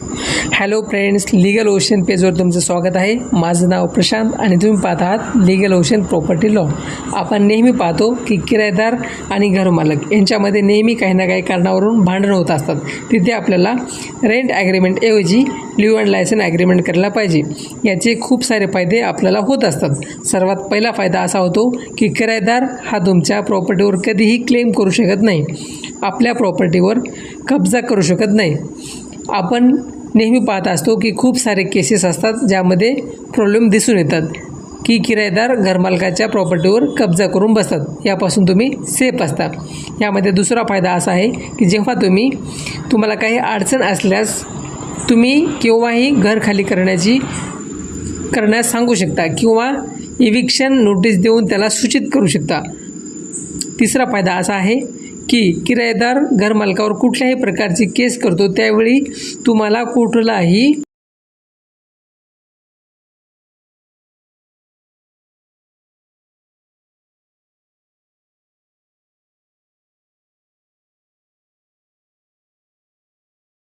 Hello friends legal ocean पेजवर तुमचं स्वागत आहे. माझं नाव प्रशांत आणि तुम्ही पाहत आहात लिगल ओशन प्रॉपर्टी लॉ आपण नेहमी पाहतो की किरायदार आणि घरमालक यांच्यामध्ये नेहमी काही ना काही कारणावरून भांडण होत असतात. तिथे आपल्याला रेंट ॲग्रीमेंटऐवजी लिव्ह अँड लायसन ॲग्रीमेंट करायला पाहिजे. याचे खूप सारे फायदे आपल्याला होत असतात. सर्वात पहिला फायदा असा होतो की किरायदार हा तुमच्या प्रॉपर्टीवर कधीही क्लेम करू शकत नाही. आपल्या प्रॉपर्टीवर कब्जा करू शकत नाही. आपण नेहमी पाहत असतो की खूप सारे केसेस असतात ज्यामध्ये प्रॉब्लेम दिसून येतात. की किरायदार घरमालकाच्या प्रॉपर्टीवर कब्जा करून बसतात. यापासून तुम्ही सेफ असता. यामध्ये दुसरा फायदा असा आहे की जेव्हा तुम्ही तुम्हाला काही अडचण असल्यास तुम्ही केव्हाही घर खाली करण्याची करण्यास सांगू शकता किंवा इविक्शन नोटीस देऊन त्याला सूचित करू शकता. तिसरा फायदा असा आहे की किरायेदार घरमालकावर कुठल्याही प्रकारची केस करतो त्यावेळी तुम्हाला कुठलाही